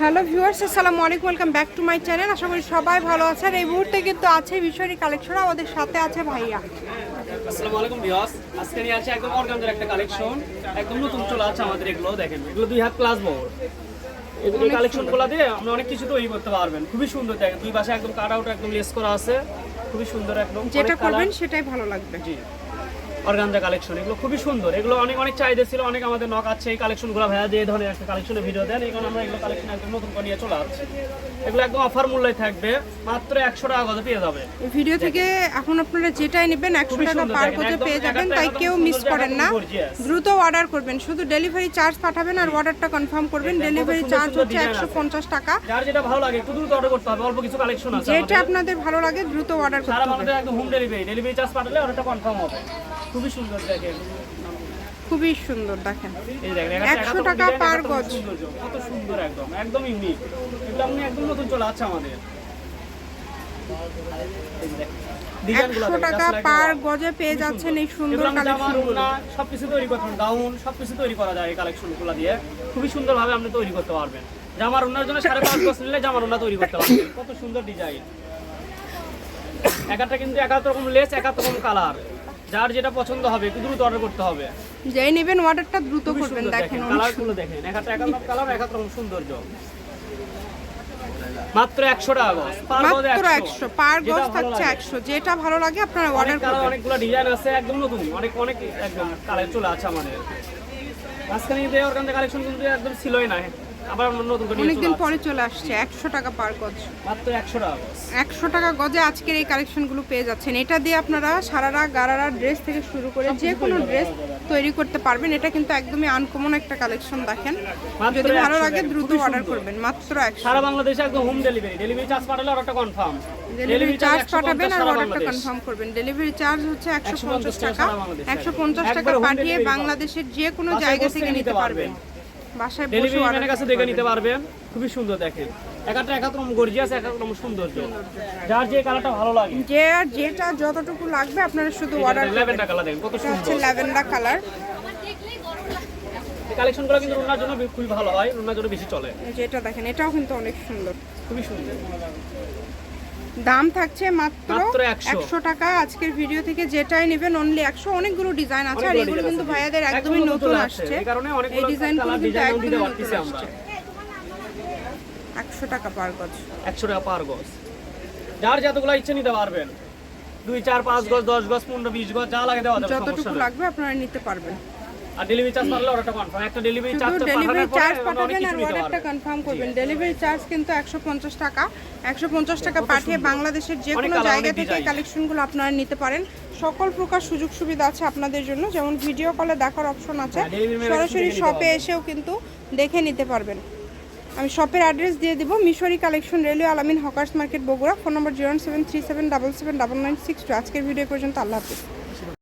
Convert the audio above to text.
Hello viewers আসসালামু আলাইকুম welcome back to my channel. আশা করি সবাই ভালো আছেন। এই মুহূর্তে কিন্তু আছে মিশরি কালেকশন আমাদের সাথে আছে ভাইয়া। আসসালামু আলাইকুম ভিউয়ার্স। আজকে নিয়ে আছে একদম অর্গানজার একটা কালেকশন একদম নতুন চলে আছে আমাদের এগুলো দেখেন। এগুলো দুই হাত প্লাস বড় এই কালেকশনগুলো দিয়ে আপনি অনেক কিছু তৈরি করতে পারবেন। খুবই সুন্দর দেখেন। দুই পাশে একদম কাট আউট একদম লেস করা আছে। খুবই সুন্দর একদম। যেটা করবেন সেটাই ভালো লাগবে। জি। অর্গানজা কালেকশন এগুলো খুবই সুন্দর। এগুলো অনেক অনেক চাহিদা ছিল অনেক আমাদের নক আছে এই কালেকশনগুলো ভাইয়া দিয়ে ধরনের একটা কালেকশনের ভিডিও দেন এই আমরা এগুলো কালেকশন একদম নতুন করে নিয়ে চলে আসছি। এগুলো একদম অফার মূল্যে থাকবে মাত্র একশো টাকা গজে পেয়ে যাবে। এই ভিডিও থেকে এখন আপনারা যেটাই নেবেন একশো টাকা পার করে পেয়ে যাবেন তাই কেউ মিস করেন না। দ্রুত অর্ডার করবেন শুধু ডেলিভারি চার্জ পাঠাবেন আর অর্ডারটা কনফার্ম করবেন ডেলিভারি চার্জ হচ্ছে একশো। পঞ্চাশ টাকা। যার যেটা ভালো লাগে একটু দ্রুত অর্ডার করতে হবে অল্প কিছু কালেকশন আছে যেটা আপনাদের ভালো লাগে দ্রুত অর্ডার করতে হবে। একদম হোম ডেলিভারি ডেলিভারি চার্জ পাঠালে অর্ডারটা কনফার্ম হবে। খুবই সুন্দর দেখেন। খুবই সুন্দর দেখেন। এই দেখেন একটা 100 একাত্তর টাকা একাত্তর গজ। কত সুন্দর একদম একদম ইউনিক এগুলো আপনি একদম নতুন চলে আসছে আমাদের। একশো টাকা পার গজে পেয়ে যাচ্ছেন এই সুন্দর কালেকশনগুলো সবকিছু তৈরি করতে পারেন গাউন সবকিছু তৈরি করা যায় এই কালেকশনগুলো দিয়ে। খুবই সুন্দরভাবে আপনি তৈরি করতে পারবেন। জামার ওনার জন্য সাড়ে পাঁচ বছর নিলে জামার ওনা তৈরি করতে পারবেন। কত সুন্দর ডিজাইন একাটা কিন্তু একাত্তর রকম লেস রকম কালার যার যেটা পছন্দ হবে একটু দ্রুত অর্ডার করতে হবে। যেই নেবেন অর্ডারটা দ্রুত করবেন দেখেন কালারগুলো দেখেন। একাত্তর একাত্তর কালার একাত্তর রকম সৌন্দর্য। মাত্র একশো টাকা গজ মাত্র 100 একশো পার গজ থাকছে লাগে। একশো যেটা ভালো লাগে আপনারা অর্ডার করবেন। অনেকগুলো ডিজাইন আছে একদম নতুন অনেক অনেক একদম কালার চলে আছে আমাদের। মাঝখানে ঈদে অর্গানজা কালেকশন কিন্তু একদম ছিলই না। আবার নতুন করে অনেকদিন পরে চলে আসছে একশো টাকা পার গজ। মাত্র একশো টাকা একশো টাকা গজে আজকের এই কালেকশনগুলো পেয়ে যাচ্ছেন। এটা দিয়ে আপনারা সারারা গারারা ড্রেস থেকে শুরু করে যে কোনো ড্রেস তৈরি করতে পারবেন। এটা কিন্তু একদমই আনকমন একটা কালেকশন দেখেন। যদি ভালো লাগে দ্রুত অর্ডার করবেন মাত্র একশো। সারা বাংলাদেশে একদম হোম ডেলিভারি ডেলিভারি চার্জ পাঠালে অর্ডারটা কনফার্ম ডেলিভারি চার্জ পাঠাবেন আর অর্ডারটা কনফার্ম করবেন। ডেলিভারি চার্জ হচ্ছে একশো পঞ্চাশ টাকা একশো পঞ্চাশ টাকা পাঠিয়ে বাংলাদেশের যে কোনো জায়গা থেকে নিতে পারবেন। বাসায় বসে ডেলিভারি ম্যানের কাছে দেখে নিতে পারবেন। খুবই সুন্দর দেখেন একাত্তর একাত্তর গর্জিয়াস একাত্তর সৌন্দর্য যার যে কালারটা ভালো লাগে। যে যেটা যতটুকু লাগবে আপনারা শুধু অর্ডার ল্যাভেন্ডার কালার দেখেন কত সুন্দর। ল্যাভেন্ডার কালার এই কালেকশনগুলো কিন্তু রুনার জন্য খুবই ভালো হয় রুনার জন্য বেশি চলে। যেটা দেখেন এটাও কিন্তু অনেক সুন্দর। খুবই সুন্দর। দাম থাকছে মাত্র মাত্র 100 একশো টাকা। আজকের ভিডিও থেকে যেটাই নেবেন অনলি একশো অনেকগুলো ডিজাইন আছে আর এগুলো কিন্তু। ভাইয়াদের একদম একদমই নতুন আসছে। এই ডিজাইনগুলো কিন্তু একদমই নতুন আসছে। একশো টাকা পার গজ। একশো টাকা পার গজ। যার যতগুলো ইচ্ছে নিতে পারবেন। দুই চার পাঁচ গজ দশ গজ পনেরো বিশ গজ যা লাগে দেওয়া যতটুকু লাগবে আপনারা নিতে পারবেন। আর ডেলিভারি চার্জ পারলে অর্ডারটা কনফার্ম একটা ডেলিভারি চার্জ ডেলিভারি চার্জ পাঠাবেন আর অর্ডারটা কনফার্ম করবেন। ডেলিভারি চার্জ কিন্তু একশো পঞ্চাশ টাকা। একশো পঞ্চাশ টাকা পাঠিয়ে বাংলাদেশের যে কোনো জায়গা থেকে। কালেকশনগুলো আপনারা নিতে পারেন। সকল প্রকার সুযোগ সুবিধা আছে আপনাদের জন্য। যেমন ভিডিও কলে দেখার অপশন আছে। হ্যাঁ, সরাসরি শপে এসেও কিন্তু দেখে নিতে পারবেন। আমি শপের অ্যাড্রেস দিয়ে দিব। Mishri collection railway Alamin hawkers market Bogura. Phone number zero seven three seven double seven double nine six two আজকের ভিডিও পর্যন্ত। আল্লাহ হাফিজ।